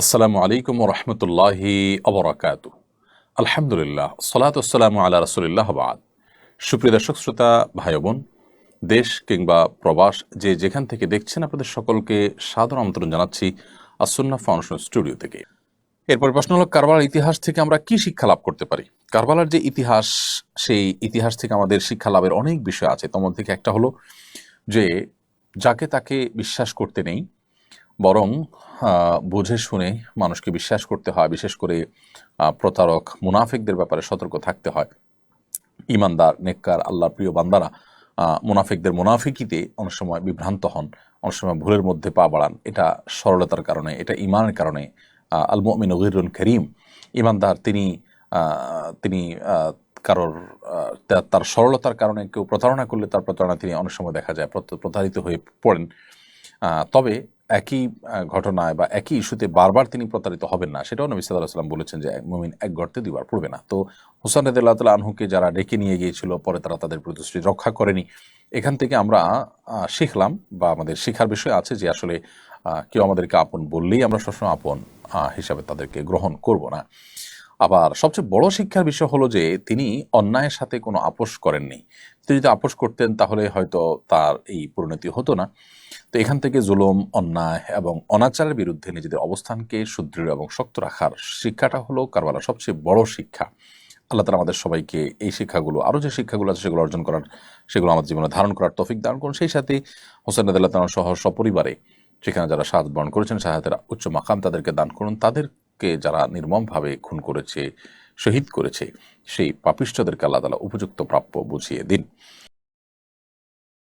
আসসালামু আলাইকুম রহমতুল্লাহি অবরাকাত আলহামদুলিল্লাহ সালাতাম আল্লাহ রসুলিল্লাহ বাদ। সুপ্রিয় দর্শক, শ্রোতা ভাই বোন দেশ কিংবা প্রবাস, যে যেখান থেকে দেখছেন আপনাদের সকলকে সাধারণ আমন্ত্রণ জানাচ্ছি আসন্না ফাউন্ডেশন স্টুডিও থেকে। এরপর প্রশ্ন হলো, কারবালার ইতিহাস থেকে আমরা কি শিক্ষা লাভ করতে পারি? কারবালার যে ইতিহাস, সেই ইতিহাস থেকে আমাদের শিক্ষা লাভের অনেক বিষয় আছে। তোমার থেকে একটা হলো যে, যাকে তাকে বিশ্বাস করতে নেই বরং বুঝে শুনে মানুষকে বিশ্বাস করতে হয়, বিশেষ করে প্রতারক, মুনাফিকদের ব্যাপারে সতর্ক থাকতে হয়। ইমানদার, নেককার, আল্লাহর প্রিয় বান্দারা মুনাফিকদের মুনাফিকিতে অনেক সময় বিভ্রান্ত হন, অনেক সময় ভুলের মধ্যে পা বাড়ান। এটা সরলতার কারণে, এটা ইমানের কারণে আল মুমিন গিরুন করিম। ইমানদার, তিনি তিনি কারোর তার সরলতার কারণে কেউ প্রতারণা করলে তার প্রতারণা তিনি অনেক সময় দেখা যায় প্রতারিত হয়ে পড়েন। তবে একই ঘটনায় বা একই ইস্যুতে বারবার তিনি প্রতারিত হবেন না, সেটাও নবী সাল্লাহ সাল্লাম বলেছেন যে মুমিন এক গর্তে দুবার পড়বে না। তো হোসেন রদুল্লাহ তাল আনহুকে যারা ডেকে নিয়ে গিয়েছিল, পরে তারা তাদের প্রতিশ্রুতি রক্ষা করেনি। এখান থেকে আমরা শিখলাম বা আমাদের শেখার বিষয় আছে যে আসলে কেউ আমাদেরকে আপন বললেই আমরা সবসময় আপন হিসাবে তাদেরকে গ্রহণ করব না। আবার সবচেয়ে বড় শিক্ষার বিষয় হলো যে তিনি অন্যায়ের সাথে কোনো আপোষ করেননি। তিনি যদি আপোষ করতেন তাহলে হয়তো তার এই পরিণতি হতো না। তো এখান থেকে জুলুম, অন্যায় এবং অনাচারের বিরুদ্ধে নিজেদের অবস্থানকে সুদৃঢ় এবং শক্ত রাখার শিক্ষাটা হলো কারবালার সবচেয়ে বড় শিক্ষা। আল্লাহ তালা আমাদের সবাইকে এই শিক্ষাগুলো আরও যে শিক্ষাগুলো আছে সেগুলো অর্জন করার, সেগুলো আমাদের জীবনে ধারণ করার তফিক দান করুন। সেই সাথে হোসেন আদাল্লাহ তালা সহ সপরিবারে সেখানে যারা সাহায্য বরণ করেছেন সাহায্যের উচ্চ মাকাম তাদেরকে দান করুন। তাদেরকে যারা নির্মমভাবে খুন করেছে, শহীদ করেছে, সেই পাপিষ্ঠদেরকে আল্লাহ তালা উপযুক্ত প্রাপ্য বুঝিয়ে দিন।